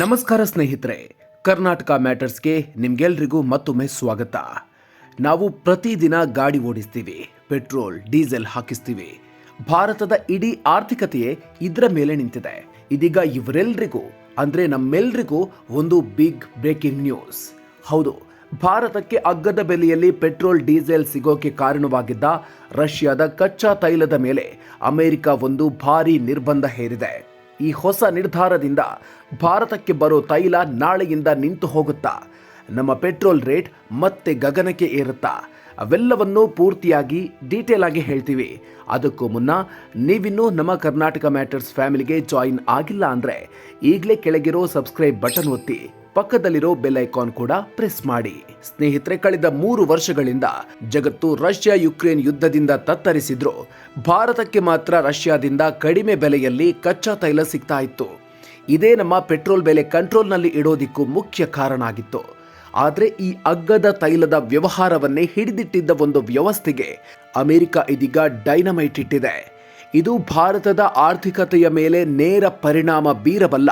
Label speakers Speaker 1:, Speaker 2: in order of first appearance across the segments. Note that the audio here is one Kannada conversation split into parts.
Speaker 1: ನಮಸ್ಕಾರ ಸ್ನೇಹಿತರೆ, ಕರ್ನಾಟಕ ಮ್ಯಾಟರ್ಸ್ಗೆ ನಿಮ್ಗೆಲ್ರಿಗೂ ಮತ್ತೊಮ್ಮೆ ಸ್ವಾಗತ. ನಾವು ಪ್ರತಿದಿನ ಗಾಡಿ ಓಡಿಸ್ತೀವಿ, ಪೆಟ್ರೋಲ್, ಡೀಸೆಲ್ ಹಾಕಿಸ್ತೀವಿ. ಭಾರತದ ಇಡೀ ಆರ್ಥಿಕತೆಯೇ ಇದರ ಮೇಲೆ ನಿಂತಿದೆ. ಇದೀಗ ಇವರೆಲ್ರಿಗೂ, ಅಂದ್ರೆ ನಮ್ಮೆಲ್ರಿಗೂ ಒಂದು ಬಿಗ್ ಬ್ರೇಕಿಂಗ್ ನ್ಯೂಸ್. ಹೌದು, ಭಾರತಕ್ಕೆ ಅಗ್ಗದ ಬೆಲೆಯಲ್ಲಿ ಪೆಟ್ರೋಲ್, ಡೀಸೆಲ್ ಸಿಗೋಕೆ ಕಾರಣವಾಗಿದ್ದ ರಷ್ಯಾದ ಕಚ್ಚಾ ತೈಲದ ಮೇಲೆ ಅಮೆರಿಕ ಒಂದು ಭಾರಿ ನಿರ್ಬಂಧ ಹೇರಿದೆ. ಈ ಹೊಸ ನಿರ್ಧಾರದಿಂದ ಭಾರತಕ್ಕೆ ಬರೋ ತೈಲ ನಾಳೆಯಿಂದ ನಿಂತು ಹೋಗುತ್ತಾ? ನಮ್ಮ ಪೆಟ್ರೋಲ್ ರೇಟ್ ಮತ್ತೆ ಗಗನಕ್ಕೆ ಏರುತ್ತಾ? ಅವೆಲ್ಲವನ್ನೂ ಪೂರ್ತಿಯಾಗಿ ಡೀಟೇಲ್ ಆಗಿ ಹೇಳ್ತೀವಿ. ಅದಕ್ಕೂ ಮುನ್ನ ನೀವಿನ್ನೂ ನಮ್ಮ ಕರ್ನಾಟಕ ಮ್ಯಾಟರ್ಸ್ ಫ್ಯಾಮಿಲಿಗೆ ಜಾಯಿನ್ ಆಗಿಲ್ಲ ಅಂದ್ರೆ ಈಗಲೇ ಕೆಳಗಿರೋ ಸಬ್ಸ್ಕ್ರೈಬ್ ಬಟನ್ ಒತ್ತಿ. ಪಕ್ಕದಲ್ಲಿರೋ ಬೆಲ್ ಐಕಾನ್ ಕೂಡ ಪ್ರೆಸ್ ಮಾಡಿ. ಸ್ನೇಹಿತರೆ, ಕಳೆದ ಮೂರು ವರ್ಷಗಳಿಂದ ಜಗತ್ತು ರಷ್ಯಾ ಯುಕ್ರೇನ್ ಯುದ್ಧದಿಂದ ತತ್ತರಿಸಿದ್ರು. ಭಾರತಕ್ಕೆ ಮಾತ್ರ ರಷ್ಯಾದಿಂದ ಕಡಿಮೆ ಬೆಲೆಯಲ್ಲಿ ಕಚ್ಚಾ ತೈಲ ಸಿಗ್ತಾ ಇತ್ತು. ಇದೇ ನಮ್ಮ ಪೆಟ್ರೋಲ್ ಬೆಲೆ ಕಂಟ್ರೋಲ್ನಲ್ಲಿ ಇಡೋದಿಕ್ಕೂ ಮುಖ್ಯ ಕಾರಣ ಆಗಿತ್ತು. ಆದರೆ ಈ ಅಗ್ಗದ ತೈಲದ ವ್ಯವಹಾರವನ್ನೇ ಹಿಡಿದಿಟ್ಟಿದ್ದ ಒಂದು ವ್ಯವಸ್ಥೆಗೆ ಅಮೆರಿಕ ಇದೀಗ ಡೈನಮೈಟ್ ಇಟ್ಟಿದೆ. ಇದು ಭಾರತದ ಆರ್ಥಿಕತೆಯ ಮೇಲೆ ನೇರ ಪರಿಣಾಮ ಬೀರಬಲ್ಲ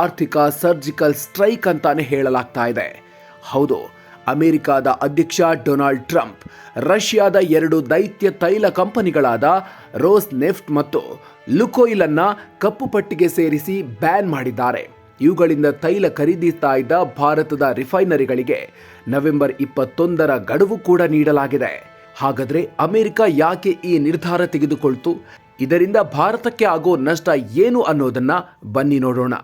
Speaker 1: ಆರ್ಥಿಕ ಸರ್ಜಿಕಲ್ ಸ್ಟ್ರೈಕ್ ಅಂತಾನೆ ಹೇಳಲಾಗ್ತಾ ಇದೆ. ಹೌದು, ಅಮೆರಿಕದ ಅಧ್ಯಕ್ಷ ಡೊನಾಲ್ಡ್ ಟ್ರಂಪ್, ರಷ್ಯಾದ ಎರಡು ದೈತ್ಯ ತೈಲ ಕಂಪನಿಗಳಾದ ರೋಸ್ ನೆಫ್ಟ್ ಮತ್ತು ಲುಕೋಯಿಲ್ ಕಪ್ಪು ಪಟ್ಟಿಗೆ ಸೇರಿಸಿ ಬ್ಯಾನ್ ಮಾಡಿದ್ದಾರೆ. ಇವುಗಳಿಂದ ತೈಲ ಖರೀದಿಸ್ತಾ ಇದ್ದ ಭಾರತದ ರಿಫೈನರಿಗಳಿಗೆ ನವೆಂಬರ್ ಇಪ್ಪತ್ತೊಂದರ ಗಡುವು ಕೂಡ ನೀಡಲಾಗಿದೆ. ಹಾಗಾದ್ರೆ ಅಮೆರಿಕ ಯಾಕೆ ಈ ನಿರ್ಧಾರ ತೆಗೆದುಕೊಳ್ತು? ಇದರಿಂದ ಭಾರತಕ್ಕೆ ಆಗೋ ನಷ್ಟ ಏನು ಅನ್ನೋದನ್ನ ಬನ್ನಿ ನೋಡೋಣ.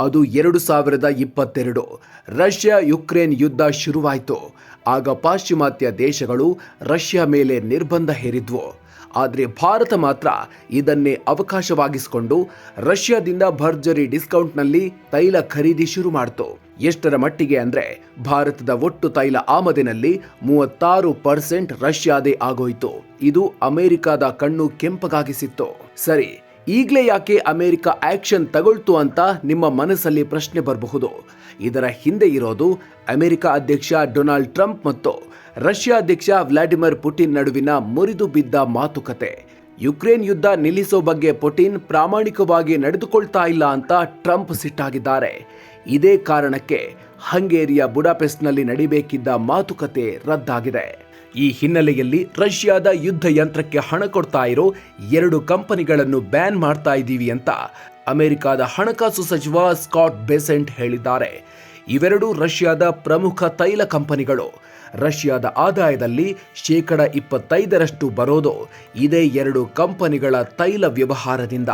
Speaker 1: ಅದು ಎರಡು ಸಾವಿರದ ಇಪ್ಪತ್ತೆರಡು. ರಷ್ಯಾ ಯುಕ್ರೇನ್ ಯುದ್ಧ ಶುರುವಾಯಿತು. ಆಗ ಪಾಶ್ಚಿಮಾತ್ಯ ದೇಶಗಳು ರಷ್ಯಾ ಮೇಲೆ ನಿರ್ಬಂಧ ಹೇರಿದ್ವು. ಆದರೆ ಭಾರತ ಮಾತ್ರ ಇದನ್ನೇ ಅವಕಾಶವಾಗಿಸಿಕೊಂಡು ರಷ್ಯಾದಿಂದ ಭರ್ಜರಿ ಡಿಸ್ಕೌಂಟ್ನಲ್ಲಿ ತೈಲ ಖರೀದಿ ಶುರು ಮಾಡಿತು. ಎಷ್ಟರ ಮಟ್ಟಿಗೆ ಅಂದರೆ ಭಾರತದ ಒಟ್ಟು ತೈಲ ಆಮದಿನಲ್ಲಿ ಮೂವತ್ತಾರು ಪರ್ಸೆಂಟ್ ರಷ್ಯಾದೇ ಆಗೋಯ್ತು. ಇದು ಅಮೆರಿಕದ ಕಣ್ಣು ಕೆಂಪಗಾಗಿಸಿತ್ತು. ಸರಿ, ಈಗಲೇ ಯಾಕೆ ಅಮೆರಿಕ ಆಕ್ಷನ್ ತಗೊಳ್ತು ಅಂತ ನಿಮ್ಮ ಮನಸ್ಸಲ್ಲಿ ಪ್ರಶ್ನೆ ಬರಬಹುದು. ಇದರ ಹಿಂದೆ ಇರೋದು ಅಮೆರಿಕ ಅಧ್ಯಕ್ಷ ಡೊನಾಲ್ಡ್ ಟ್ರಂಪ್ ಮತ್ತು ರಷ್ಯಾ ಅಧ್ಯಕ್ಷ ವ್ಲಾಡಿಮಿರ್ ಪುಟಿನ್ ನಡುವಿನ ಮುರಿದು ಬಿದ್ದ ಮಾತುಕತೆ. ಯುಕ್ರೇನ್ ಯುದ್ಧ ನಿಲ್ಲಿಸೋ ಬಗ್ಗೆ ಪುಟಿನ್ ಪ್ರಾಮಾಣಿಕವಾಗಿ ನಡೆದುಕೊಳ್ತಾ ಇಲ್ಲ ಅಂತ ಟ್ರಂಪ್ ಸಿಟ್ಟಾಗಿದ್ದಾರೆ. ಇದೇ ಕಾರಣಕ್ಕೆ ಹಂಗೇರಿಯ ಬುಡಾಪೆಸ್ಟ್ನಲ್ಲಿ ನಡಿಬೇಕಿದ್ದ ಮಾತುಕತೆ ರದ್ದಾಗಿದೆ. ಈ ಹಿನ್ನೆಲೆಯಲ್ಲಿ ರಷ್ಯಾದ ಯುದ್ಧ ಯಂತ್ರಕ್ಕೆ ಹಣ ಕೊಡ್ತಾ ಇರೋ ಎರಡು ಕಂಪನಿಗಳನ್ನು ಬ್ಯಾನ್ ಮಾಡ್ತಾ ಇದ್ದೀವಿ ಅಂತ ಅಮೆರಿಕದ ಹಣಕಾಸು ಸಚಿವ ಸ್ಕಾಟ್ ಬೆಸೆಂಟ್ ಹೇಳಿದ್ದಾರೆ. ಇವೆರಡೂ ರಷ್ಯಾದ ಪ್ರಮುಖ ತೈಲ ಕಂಪನಿಗಳು. ರಷ್ಯಾದ ಆದಾಯದಲ್ಲಿ ಶೇಕಡ ಇಪ್ಪತ್ತೈದರಷ್ಟು ಬರೋದು ಇದೇ ಎರಡು ಕಂಪನಿಗಳ ತೈಲ ವ್ಯವಹಾರದಿಂದ.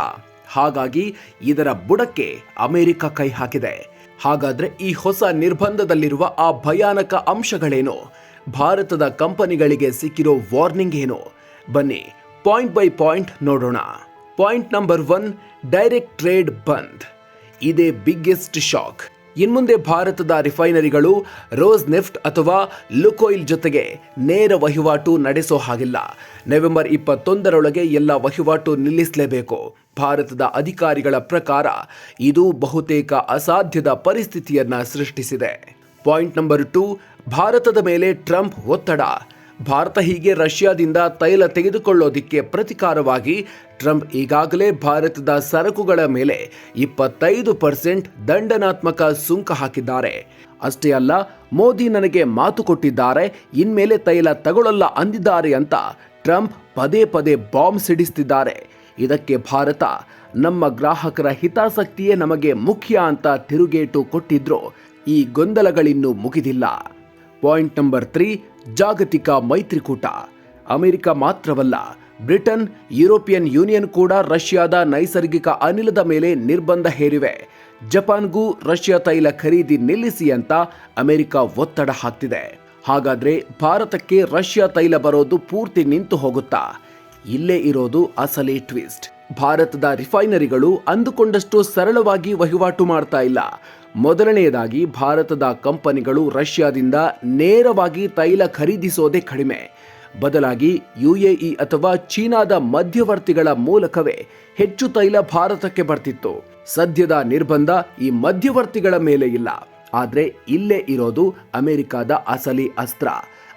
Speaker 1: ಹಾಗಾಗಿ ಇದರ ಬುಡಕ್ಕೆ ಅಮೆರಿಕ ಕೈ ಹಾಕಿದೆ. ಹಾಗಾದ್ರೆ ಈ ಹೊಸ ನಿರ್ಬಂಧದಲ್ಲಿರುವ ಆ ಭಯಾನಕ ಅಂಶಗಳೇನು? ಭಾರತದ ಕಂಪನಿಗಳಿಗೆ ಸಿಕ್ಕಿರೋ ವಾರ್ನಿಂಗ್ ಏನು? ಬನ್ನಿ, ಪಾಯಿಂಟ್ ಬೈ ಪಾಯಿಂಟ್ ನೋಡೋಣ. Point number one, direct trade ಬಂದ್. ಇದೇ ಬಿಗ್ಗೆಸ್ಟ್ ಶಾಕ್. ಇನ್ಮುಂದೆ ಭಾರತದ ರಿಫೈನರಿಗಳು ರೋಸ್ ನೆಫ್ಟ್ ಅಥವಾ ಲುಕೋಯಿಲ್ ಜೊತೆಗೆ ನೇರ ವಹಿವಾಟು ನಡೆಸೋ ಹಾಗಿಲ್ಲ. ನವೆಂಬರ್ ಇಪ್ಪತ್ತೊಂದರೊಳಗೆ ಎಲ್ಲ ವಹಿವಾಟು ನಿಲ್ಲಿಸಲೇಬೇಕು. ಭಾರತದ ಅಧಿಕಾರಿಗಳ ಪ್ರಕಾರ ಇದು ಬಹುತೇಕ ಅಸಾಧ್ಯದ ಪರಿಸ್ಥಿತಿಯನ್ನ ಸೃಷ್ಟಿಸಿದೆ. ಪಾಯಿಂಟ್ ನಂಬರ್ ಟು, ಭಾರತದ ಮೇಲೆ ಟ್ರಂಪ್ ಒತ್ತಡ. ಭಾರತ ಹೀಗೆ ರಷ್ಯಾದಿಂದ ತೈಲ ತೆಗೆದುಕೊಳ್ಳೋದಿಕ್ಕೆ ಪ್ರತಿಕಾರವಾಗಿ ಟ್ರಂಪ್ ಈಗಾಗಲೇ ಭಾರತದ ಸರಕುಗಳ ಮೇಲೆ ಇಪ್ಪತ್ತೈದು ಪರ್ಸೆಂಟ್ ದಂಡನಾತ್ಮಕ ಸುಂಕ ಹಾಕಿದ್ದಾರೆ. ಅಷ್ಟೇ ಅಲ್ಲ, ಮೋದಿ ನನಗೆ ಮಾತು ಕೊಟ್ಟಿದ್ದಾರೆ, ಇನ್ಮೇಲೆ ತೈಲ ತಗೊಳ್ಳಲ್ಲ ಅಂದಿದ್ದಾರೆ ಅಂತ ಟ್ರಂಪ್ ಪದೇ ಪದೇ ಬಾಂಬ್ ಸಿಡಿಸ್ತಿದ್ದಾರೆ. ಇದಕ್ಕೆ ಭಾರತ ನಮ್ಮ ಗ್ರಾಹಕರ ಹಿತಾಸಕ್ತಿಯೇ ನಮಗೆ ಮುಖ್ಯ ಅಂತ ತಿರುಗೇಟು ಕೊಟ್ಟಿದ್ರು ಈ ಗೊಂದಲಗಳಿನ್ನೂ ಮುಗಿದಿಲ್ಲ. ಪಾಯಿಂಟ್ ನಂಬರ್ ತ್ರೀ ಜಾಗತಿಕ ಮೈತ್ರಿಕೂಟ. ಅಮೆರಿಕ ಮಾತ್ರವಲ್ಲ, ಬ್ರಿಟನ್, ಯುರೋಪಿಯನ್ ಯೂನಿಯನ್ ಕೂಡ ರಷ್ಯಾದ ನೈಸರ್ಗಿಕ ಅನಿಲದ ಮೇಲೆ ನಿರ್ಬಂಧ ಹೇರಿವೆ. ಜಪಾನ್ಗೂ ರಷ್ಯಾ ತೈಲ ಖರೀದಿ ನಿಲ್ಲಿಸಿ ಅಂತ ಅಮೆರಿಕ ಒತ್ತಡ ಹಾಕ್ತಿದೆ. ಹಾಗಾದ್ರೆ ಭಾರತಕ್ಕೆ ರಷ್ಯಾ ತೈಲ ಬರೋದು ಪೂರ್ತಿ ನಿಂತು ಹೋಗುತ್ತಾ? ಇಲ್ಲೇ ಇರೋದು ಅಸಲಿ ಟ್ವಿಸ್ಟ್. ಭಾರತದ ರಿಫೈನರಿಗಳು ಅಂದುಕೊಂಡಷ್ಟು ಸರಳವಾಗಿ ವಹಿವಾಟು ಮಾಡ್ತಾ ಇಲ್ಲ. ಮೊದಲನೆಯದಾಗಿ ಭಾರತದ ಕಂಪನಿಗಳು ರಷ್ಯಾದಿಂದ ನೇರವಾಗಿ ತೈಲ ಖರೀದಿಸೋದೇ ಕಡಿಮೆ. ಬದಲಾಗಿ ಯುಎಇ ಅಥವಾ ಚೀನಾದ ಮಧ್ಯವರ್ತಿಗಳ ಮೂಲಕವೇ ಹೆಚ್ಚು ತೈಲ ಭಾರತಕ್ಕೆ ಬರ್ತಿತ್ತು. ಸದ್ಯದ ನಿರ್ಬಂಧ ಈ ಮಧ್ಯವರ್ತಿಗಳ ಮೇಲೆ ಇಲ್ಲ. ಆದರೆ ಇಲ್ಲೇ ಇರೋದು ಅಮೆರಿಕದ ಅಸಲಿ ಅಸ್ತ್ರ.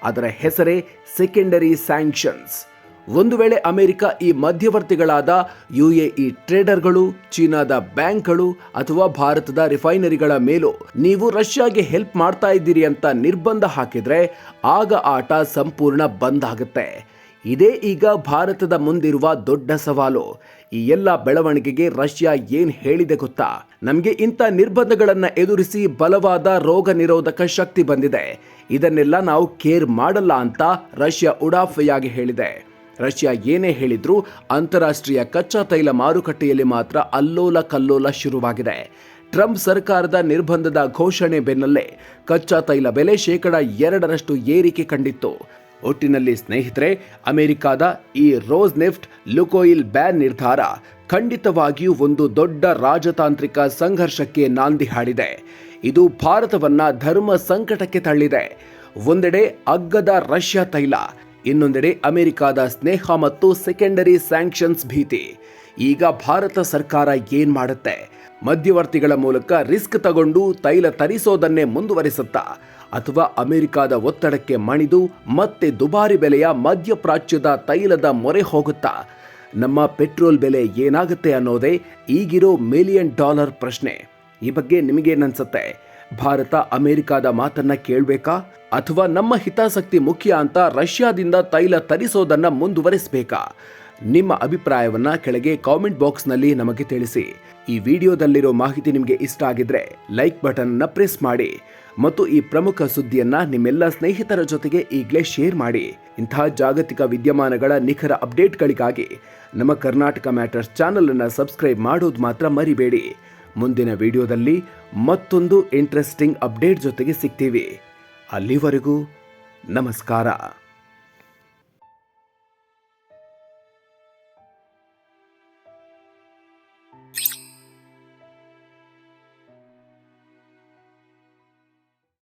Speaker 1: ಅದರ ಹೆಸರೇ ಸೆಕೆಂಡರಿ ಸ್ಯಾಂಕ್ಷನ್ಸ್. ಒಂದು ವೇಳೆ ಅಮೆರಿಕ ಈ ಮಧ್ಯವರ್ತಿಗಳಾದ ಯು ಎ ಇ ಟ್ರೇಡರ್ಗಳು, ಚೀನಾದ ಬ್ಯಾಂಕ್ಗಳು ಅಥವಾ ಭಾರತದ ರಿಫೈನರಿಗಳ ಮೇಲೂ ನೀವು ರಷ್ಯಾಗೆ ಹೆಲ್ಪ್ ಮಾಡ್ತಾ ಇದ್ದೀರಿ ಅಂತ ನಿರ್ಬಂಧ ಹಾಕಿದ್ರೆ ಆಗ ಆಟ ಸಂಪೂರ್ಣ ಬಂದ್ ಆಗುತ್ತೆ. ಇದೇ ಈಗ ಭಾರತದ ಮುಂದಿರುವ ದೊಡ್ಡ ಸವಾಲು. ಈ ಎಲ್ಲ ಬೆಳವಣಿಗೆಗೆ ರಷ್ಯಾ ಏನ್ ಹೇಳಿದೆ ಗೊತ್ತಾ? ನಮಗೆ ಇಂಥ ನಿರ್ಬಂಧಗಳನ್ನು ಎದುರಿಸಿ ಬಲವಾದ ರೋಗ ನಿರೋಧಕ ಶಕ್ತಿ ಬಂದಿದೆ. ಇದನ್ನೆಲ್ಲ ನಾವು ಕೇರ್ ಮಾಡಲ್ಲ ಅಂತ ರಷ್ಯಾ ಉಡಾಫೆಯಾಗಿ ಹೇಳಿದೆ. ರಷ್ಯಾ ಏನೇ ಹೇಳಿದ್ರೂ ಅಂತಾರಾಷ್ಟ್ರೀಯ ಕಚ್ಚಾ ತೈಲ ಮಾರುಕಟ್ಟೆಯಲ್ಲಿ ಮಾತ್ರ ಅಲ್ಲೋಲ ಕಲ್ಲೋಲ ಶುರುವಾಗಿದೆ. ಟ್ರಂಪ್ ಸರ್ಕಾರದ ನಿರ್ಬಂಧದ ಘೋಷಣೆ ಬೆನ್ನಲ್ಲೇ ಕಚ್ಚಾ ತೈಲ ಬೆಲೆ ಶೇಕಡ ಎರಡರಷ್ಟು ಏರಿಕೆ ಕಂಡಿತ್ತು. ಒಟ್ಟಿನಲ್ಲಿ ಸ್ನೇಹಿತರೆ, ಅಮೆರಿಕಾದ ಈ ರೋಸ್ ನೆಫ್ಟ್ ಲುಕೋಯಿಲ್ ಬ್ಯಾನ್ ನಿರ್ಧಾರ ಖಂಡಿತವಾಗಿಯೂ ಒಂದು ದೊಡ್ಡ ರಾಜತಾಂತ್ರಿಕ ಸಂಘರ್ಷಕ್ಕೆ ನಾಂದಿ ಹಾಡಿದೆ. ಇದು ಭಾರತವನ್ನ ಧರ್ಮ ಸಂಕಟಕ್ಕೆ ತಳ್ಳಿದೆ. ಒಂದೆಡೆ ಅಗ್ಗದ ರಷ್ಯಾ ತೈಲ ಇನ್ನೊಂದೆಡೆ ಅಮೆರಿಕದ ಸ್ನೇಹ ಮತ್ತು ಸೆಕೆಂಡರಿ ಸ್ಯಾಂಕ್ಷನ್ಸ್ ಭೀತಿ. ಈಗ ಭಾರತ ಸರ್ಕಾರ ಏನ್ ಮಾಡುತ್ತೆ? ಮಧ್ಯವರ್ತಿಗಳ ಮೂಲಕ ರಿಸ್ಕ್ ತಗೊಂಡು ತೈಲ ತರಿಸೋದನ್ನೇ ಮುಂದುವರಿಸುತ್ತಾ? ಅಥವಾ ಅಮೆರಿಕದ ಒತ್ತಡಕ್ಕೆ ಮಣಿದು ಮತ್ತೆ ದುಬಾರಿ ಬೆಲೆಯ ಮಧ್ಯಪ್ರಾಚ್ಯದ ತೈಲದ ಮೊರೆ ಹೋಗುತ್ತಾ? ನಮ್ಮ ಪೆಟ್ರೋಲ್ ಬೆಲೆ ಏನಾಗುತ್ತೆ ಅನ್ನೋದೇ ಈಗಿರೋ ಮಿಲಿಯನ್ ಡಾಲರ್ ಪ್ರಶ್ನೆ. ಈ ಬಗ್ಗೆ ನಿಮಗೇನನ್ಸುತ್ತೆ ಭಾರತ ಅಮೆರಿಕದ ಮಾತನ್ನ ಕೇಳಬೇಕಾ? ಅಥವಾ ನಮ್ಮ ಹಿತಾಸಕ್ತಿ ಮುಖ್ಯ ಅಂತ ರಷ್ಯಾದಿಂದ ತೈಲ ತರಿಸೋದನ್ನ ಮುಂದುವರಿಸಬೇಕಾ? ನಿಮ್ಮ ಅಭಿಪ್ರಾಯವನ್ನ ಕೆಳಗೆ ಕಾಮೆಂಟ್ ಬಾಕ್ಸ್ನಲ್ಲಿ ನಮಗೆ ತಿಳಿಸಿ. ಈ ವಿಡಿಯೋದಲ್ಲಿರೋ ಮಾಹಿತಿ ನಿಮಗೆ ಇಷ್ಟ ಆಗಿದ್ರೆ ಲೈಕ್ ಬಟನ್ನ ಪ್ರೆಸ್ ಮಾಡಿ. ಮತ್ತು ಈ ಪ್ರಮುಖ ಸುದ್ದಿಯನ್ನ ನಿಮ್ಮೆಲ್ಲ ಸ್ನೇಹಿತರ ಜೊತೆಗೆ ಈಗಲೇ ಶೇರ್ ಮಾಡಿ. ಇಂತಹ ಜಾಗತಿಕ ವಿದ್ಯಮಾನಗಳ ನಿಖರ ಅಪ್ಡೇಟ್ಗಳಿಗಾಗಿ ನಮ್ಮ ಕರ್ನಾಟಕ ಮ್ಯಾಟರ್ಸ್ ಚಾನಲ್ ಅನ್ನ ಸಬ್ಸ್ಕ್ರೈಬ್ ಮಾಡೋದು ಮಾತ್ರ ಮರಿಬೇಡಿ. ಮುಂದಿನ ವಿಡಿಯೋದಲ್ಲಿ ಮತ್ತೊಂದು ಇಂಟ್ರೆಸ್ಟಿಂಗ್ ಅಪ್ಡೇಟ್ ಜೊತೆಗೆ ಸಿಗ್ತೀವಿ. ಅಲ್ಲಿವರೆಗೂ ನಮಸ್ಕಾರ.